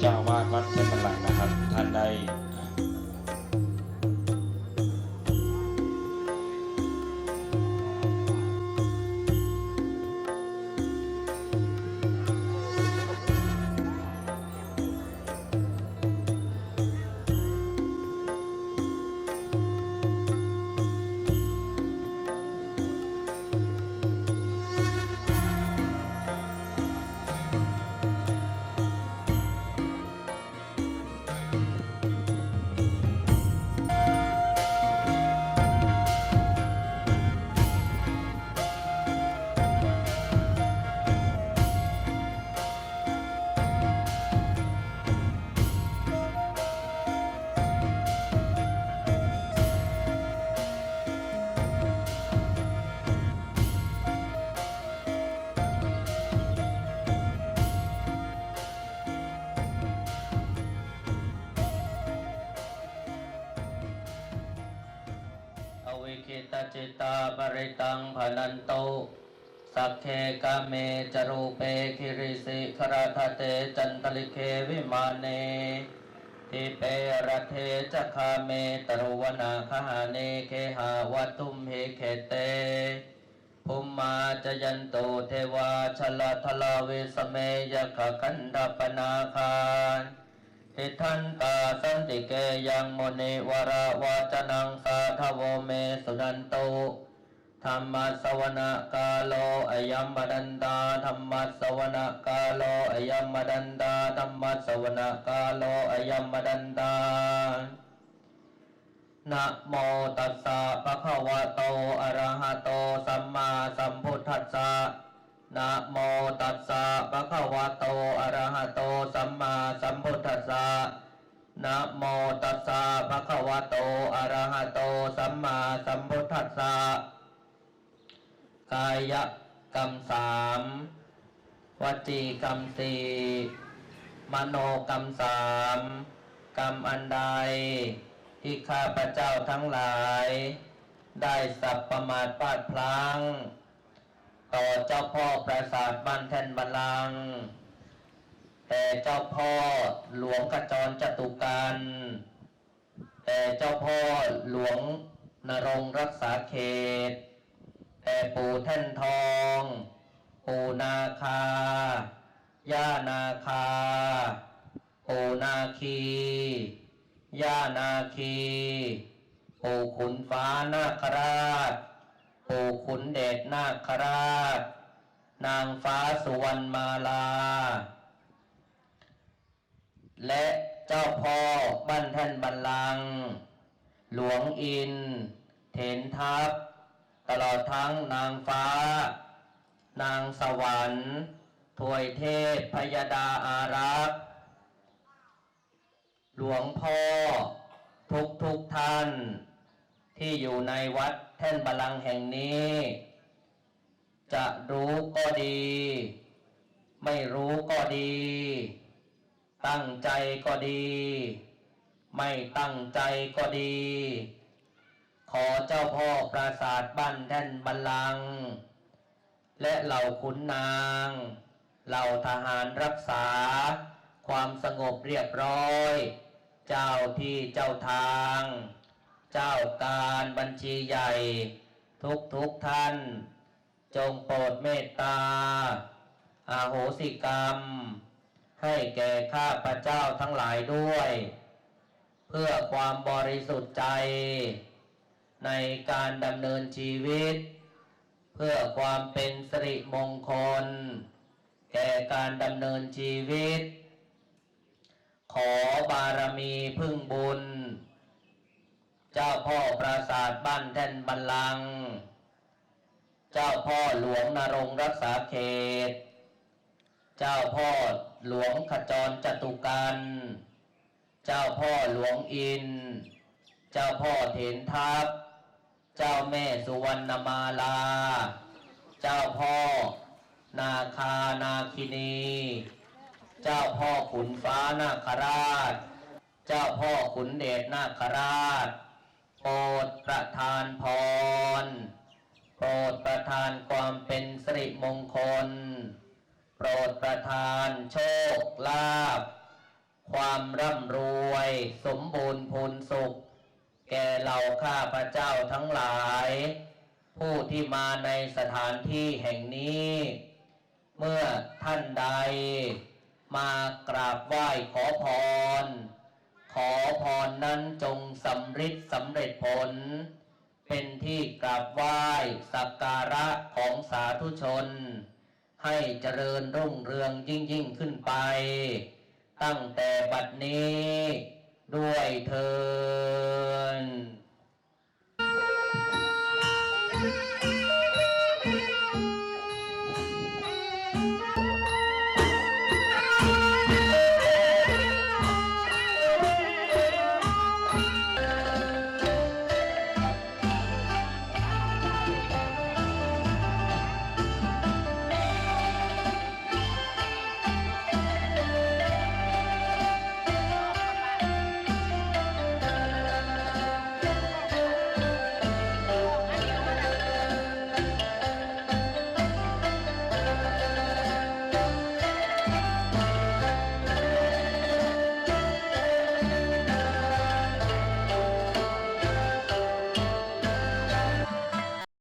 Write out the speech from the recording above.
เจ้าวาดวัดเทพบัลลังก์นะครับ ท่านได้ จิตาปริตังพนันโต สักเคกะเมจรูเปคิริสิคราทเตจันตลิเควิมาเนทิเปรเทจคาเมตรุวนาคหาเนเคหาวัตุมเหเขเตภุมมาจยันโตเทวาชลทลาเวสเมยขกันดาปนาคา ทิทันตาสันติเกยังโมเนวราวาจนังสาทโวเมสุนันโตธรรมสวนกาโลอยัมมดันตาธรรมสวนกาโลอยัมมดันตาธรรมสวนกาโลอยัมมดันตานะโมตัสสะภะคะวะโตอะระหะโตสัมมาสัมพุทธัสสะ นะโมตัสสะภะคะวะโตอะระหะโตสัมมาสัมพุทธัสสะนะโมตัสสะภะคะวะโตอะระหะโตสัมมาสัมพุทธัสสะกายกรรมสามวจีกรรมสี่มโนกรรมสามกรรมอันใด ที่ข้าพระเจ้าทั้งหลาย ได้สับประมาทพลาดพลั้ง ต่อเจ้าพ่อปราสาทบ้านแท่นบัลลังแต่เจ้าพ่อหลวงขจรจตุกันแต่เจ้าพ่อหลวงนรงรักษาเขต แต่ปู่แท่นทอง ปู่นาคา ย่านาคา ปู่นาคี ย่านาคี ปู่ขุนฟ้านาคราช ปู่ขุนเดชนาคราช นางฟ้าสุวรรณมาลา และเจ้าพ่อบ้านท่านบัลลัง หลวงอิน เถนทัพ ตลอดทั้งนางฟ้า นางสวรรค์ถวยเทพพยดาอารักษ์หลวงพ่อทุกทุกท่าน ที่อยู่ในวัดแท่นบาลังก์แห่งนี้ จะรู้ก็ดี ไม่รู้ก็ดี ตั้งใจก็ดี ไม่ตั้งใจก็ดี ขอเจ้าพ่อปราสาทบ้านแท่นบัลลังก์และเหล่าขุนนางเหล่าทหารรักษา ความสงบเรียบร้อย เจ้าที่เจ้าทาง เจ้าการบัญชีใหญ่ ทุกทุกท่าน จงโปรดเมตตา อาโหสิกรรม ให้แก่ข้าพระเจ้าทั้งหลายด้วย เพื่อความบริสุทธิ์ใจ ในการดำเนินชีวิต เพื่อความเป็นสิริมงคล แก่การดำเนินชีวิต ขอบารมีพึ่งบุญ จ้าพ่อปราสาทบ้านแท่นบัลลัง เจ้าพ่อหลวงนรงรักษาเขต เจ้าพ่อหลวงขจรจตุกันเจ้าพ่อหลวงอิน เจ้าพ่อเถนทัพ เจ้าแม่สุวรรณมาลา เจ้าพ่อนาคานาคินี เจ้าพ่อขุนฟ้านาคราช เจ้าพ่อขุนเดชนาคราช โปรดประทานพร โปรดประทานความเป็นสิริมงคล โปรดประทานโชคลาภ ความร่ำรวย สมบูรณ์พูนสุข แก่เหล่าข้าพระเจ้าทั้งหลาย ผู้ที่มาในสถานที่แห่งนี้ เมื่อท่านใด มากราบไหว้ขอพร ขอพรนั้นจงสำฤทธิ์สำเร็จผล เป็นที่กราบไหว้สักการะของสาธุชน ให้เจริญรุ่งเรืองยิ่งยิ่งขึ้นไป ตั้งแต่บัดนี้ด้วยเธอ